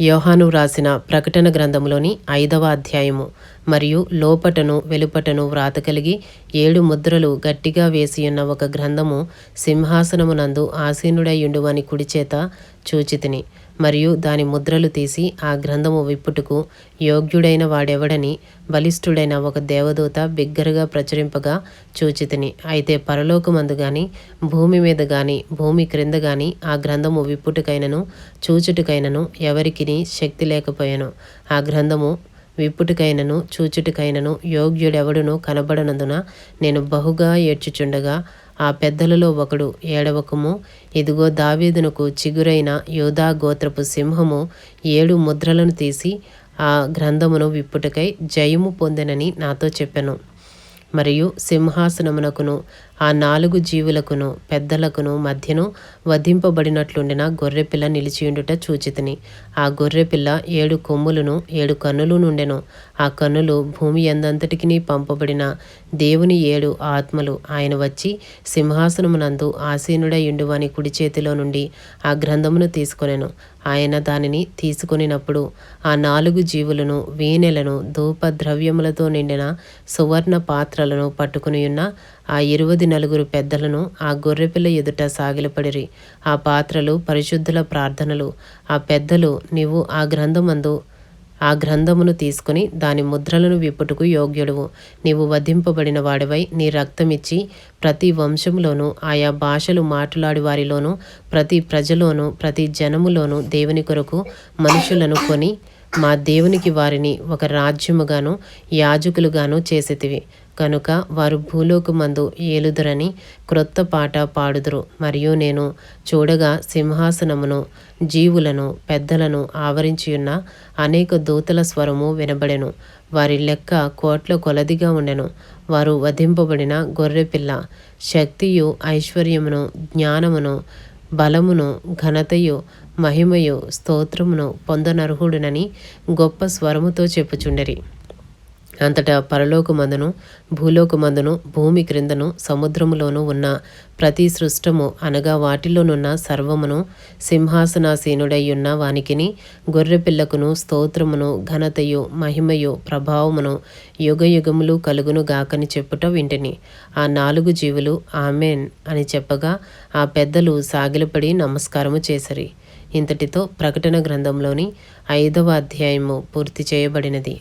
యోహాను వ్రాసిన ప్రకటన గ్రంథములోని ఐదవ అధ్యాయము. మరియు లోపటను వెలుపటను వ్రాత కలిగి ఏడు ముద్రలు గట్టిగా వేసియున్న ఒక గ్రంథము సింహాసనమునందు ఆసీనుడయ్యుండువని కుడిచేత చూచితిని. మరియు దాని ముద్రలు తీసి ఆ గ్రంథము విప్పుటకు యోగ్యుడైన వాడెవడని బలిష్ఠుడైన ఒక దేవదూత బిగ్గరగా ప్రచురింపగా చూచితిని. అయితే పరలోకమందు గాని భూమి మీద గాని భూమి క్రింద గాని ఆ గ్రంథము విప్పుటకైనను చూచుటకైనను ఎవరికిని శక్తి లేకపోయాను. ఆ గ్రంథము విప్పుటికైనను చూచుటికైనను యోగ్యుడెవడును కనబడనందున నేను బహుగా ఏడ్చుచుండగా ఆ పెద్దలలో ఒకడు ఏడవకము. ఇదిగో దావీదునకు చిగురైన యోధా గోత్రపు సింహము ఏడు ముద్రలను తీసి ఆ గ్రంథమును విప్పుటకై జయము పొందెనని నాతో చెప్పాను. మరియు సింహాసనమునకును ఆ నాలుగు జీవులకును పెద్దలకును మధ్యను వధింపబడినట్లుండిన గొర్రెపిల్ల నిలిచియుండుట చూచితిని. ఆ గొర్రెపిల్ల ఏడు కొమ్ములను ఏడు కన్నులు నుండెను. ఆ కన్నులు భూమి ఎందంతటికి పంపబడిన దేవుని ఏడు ఆత్మలు. ఆయన వచ్చి సింహాసనమునందు ఆసీనుడయుండువాని కుడి చేతిలో నుండి ఆ గ్రంథమును తీసుకొనెను. ఆయన దానిని తీసుకునినప్పుడు ఆ నాలుగు జీవులను వీణెలను ధూపద్రవ్యములతో నిండిన సువర్ణ పాత్రలను పట్టుకునియున్న ఆ ఇరువది నలుగురు పెద్దలను ఆ గొర్రెపిల్ల ఎదుట సాగిలపడిరి. ఆ పాత్రలు పరిశుద్ధుల ప్రార్థనలు. ఆ పెద్దలు నీవు ఆ గ్రంథమందు ఆ గ్రంథమును తీసుకుని దాని ముద్రలను విప్పుటకు యోగ్యుడువు. నీవు వధింపబడిన వాడివై నీ రక్తమిచ్చి ప్రతి వంశంలోనూ ఆయా భాషలు మాట్లాడి వారిలోనూ ప్రతి ప్రజలోనూ ప్రతి జనములోనూ దేవుని కొరకు మనుషులను కొని మా దేవునికి వారిని ఒక రాజ్యముగాను యాజకులుగాను చేసేతివి. కనుక వారు భూలోకమందు ఏలుదురని క్రొత్త పాట పాడుదురు. మరియు నేను చూడగా సింహాసనమును జీవులను పెద్దలను ఆవరించియున్న అనేక దూతల స్వరము వినబడెను. వారి లెక్క కోట్ల కొలదిగా ఉండెను. వారు వధింపబడిన గొర్రెపిల్ల శక్తియు ఐశ్వర్యమును జ్ఞానమును బలమును ఘనతయు మహిమయు స్తోత్రమును పొందనర్హుడునని గొప్ప స్వరముతో చెప్పుచుండరి. అంతటా పరలోకమందును భూలోకమందును భూమి క్రిందను సముద్రములోనూ ఉన్న ప్రతి సృష్టము అనగా వాటిలోనున్న సర్వమును సింహాసనాసీనుడయ్యున్న వానికిని గొర్రెపిల్లకును స్తోత్రమును ఘనతయు మహిమయు ప్రభావమును యుగయుగములు కలుగును గాకని చెప్పుట వింటిని. ఆ నాలుగు జీవులు ఆమెన్ అని చెప్పగా ఆ పెద్దలు సాగిలపడి నమస్కారము చేసరి. ఇంతటితో ప్రకటన గ్రంథంలోని ఐదవ అధ్యాయము పూర్తి చేయబడినది.